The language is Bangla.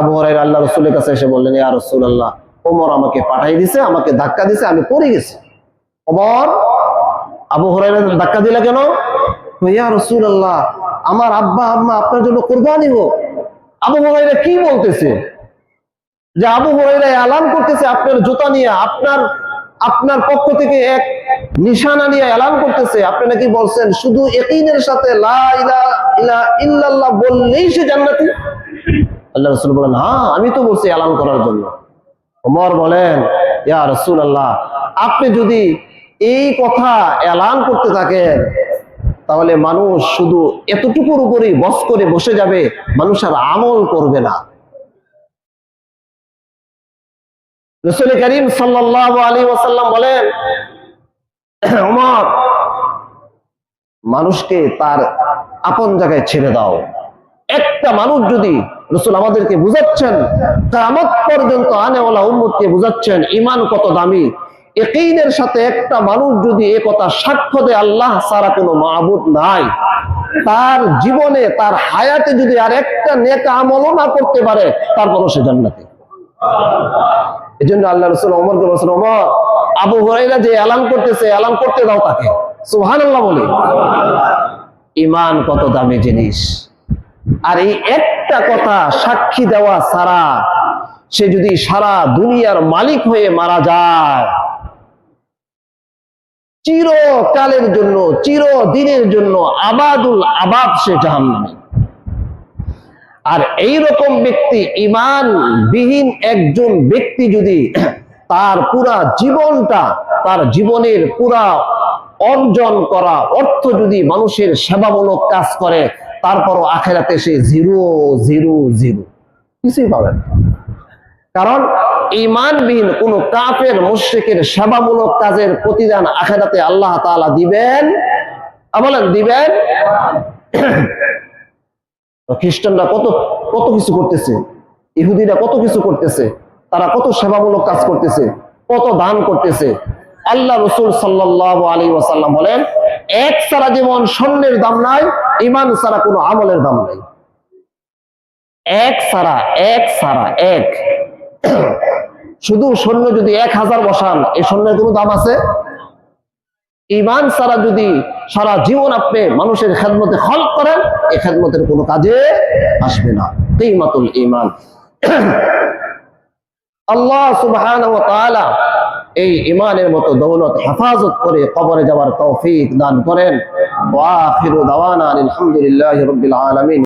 আবু হরাইরা আল্লাহ রসুলের কাছে এসে বললেন, ইয়া রসুল আল্লাহ ওমর আমাকে পাঠাই দিছে, আমাকে ধাক্কা দিছে, আমি পড়ে গেছি। ওমর, আবু হরাইরা ধাক্কা দিলা কেন? ইয়া রসুল আল্লাহ আমার আব্বা, আম্মা আপনার জন্য কোরবানি হোক। আবু হরাইরা কি বলতেছে? যে আবু হরাইরা এলান করতেছে আপনার জুতা নিয়ে, আপনার আপনার পক্ষ থেকে এক নিশানা নিয়ে এলান করতেছে। আপনি নাকি বলছেন, শুধু একিনের সাথে লা ইলাহা ইলা ইল্লাল্লাহ বললেই সে জান্নাতি? আল্লাহ রসুল বলেন হ্যাঁ আমি তো বলছি এলান করার জন্য। ওমর বলেন, ইয়া রসুল আল্লাহ আপনি যদি এই কথা এলান করতে থাকেন, তাহলে মানুষ শুধু এতটুকুর উপরেই বস করে বসে যাবে, মানুষ আর আমল করবে না। রসুল করিম সাল্লাহ আলী ওয়াসাল্লাম বলেন, ওমর, মানুষকে তার আপন জায়গায় ছেড়ে দাও। একটা মানুষ যদি রসুল আমাদেরকে বুঝাচ্ছেন কামত পর্যন্ত আনেওয়ালা উম্মতকে বুঝাচ্ছেন ইমান কত দামি? একিনের সাথে একটা মানুষ যদি এ কথা সাক্ষ্য দেয়, আল্লাহ সারা কোনো মাহবুদ নাই। তার জীবনে, তার হায়াতে যদি আর একটা নেতা আমলও না করতে পারে, তারপরও সে জান্নাতে। এই জন্য আল্লাহ রসুল অমরকে বলছেন অমর আবু হরাইরা যে এলান করতেছে, এলান করতে দাও তাকে। সুহান আল্লাহ বলি। ইমান কত দামি জিনিস। আর এই একটা কথা সাক্ষী দেওয়া সারা সে যদি সারা দুনিয়ার মালিক হয়ে মারা যায়, চিরকালের জন্য, চিরদিনের জন্য আবাদুল আবাদ সে জাহান্নামী। আর এই রকম ব্যক্তি ইমান বিহীন একজন ব্যক্তি যদি তার পুরা জীবনটা, তার জীবনের পুরা অর্জন করা অর্থ যদি মানুষের সেবামূলক কাজ করে তারপরও আখেরাতে সে জিরো জিরো জিরো কিছুই পাবেন। কারণ ইমানবিহীন কোন কাফের, মুশ্রিকের সেবামূলক কাজের প্রতিদান আখেরাতে আল্লাহ তাআলা দিবেন। বলেন, দিবেন? খ্রিস্টানরা কত কত কিছু করতেছে? ইহুদিরা কত কিছু করতেছে? তারা কত সেবামূলক কাজ করতেছে? কত দান করতেছে? আল্লাহ রসুল সাল্লাহ আলী ওয়াসাল্লাম বলেন এক সারা যেমন স্বর্ণের দাম নাই ইমান সারা কোনো আমলের দাম নাই। এক সারা এক সারা, এক। শুধু স্বর্ণ যদি এক হাজার বসান, এই স্বর্ণের কোনো দাম আছে? ইমান সারা যদি সারা জীবন আপনি মানুষের খেদমতে হল করেন, এই খেদমতের কোনো কাজে আসবে না। কিমাতুল ইমান আল্লাহ তাআলা এই ইমানের মতো দৌলত হেফাজত করে কবরে যাওয়ার তৌফিক দান করেন। ওয়া আখিরু দাওয়ানা আলহামদুলিল্লাহি রাব্বিল আলামিন।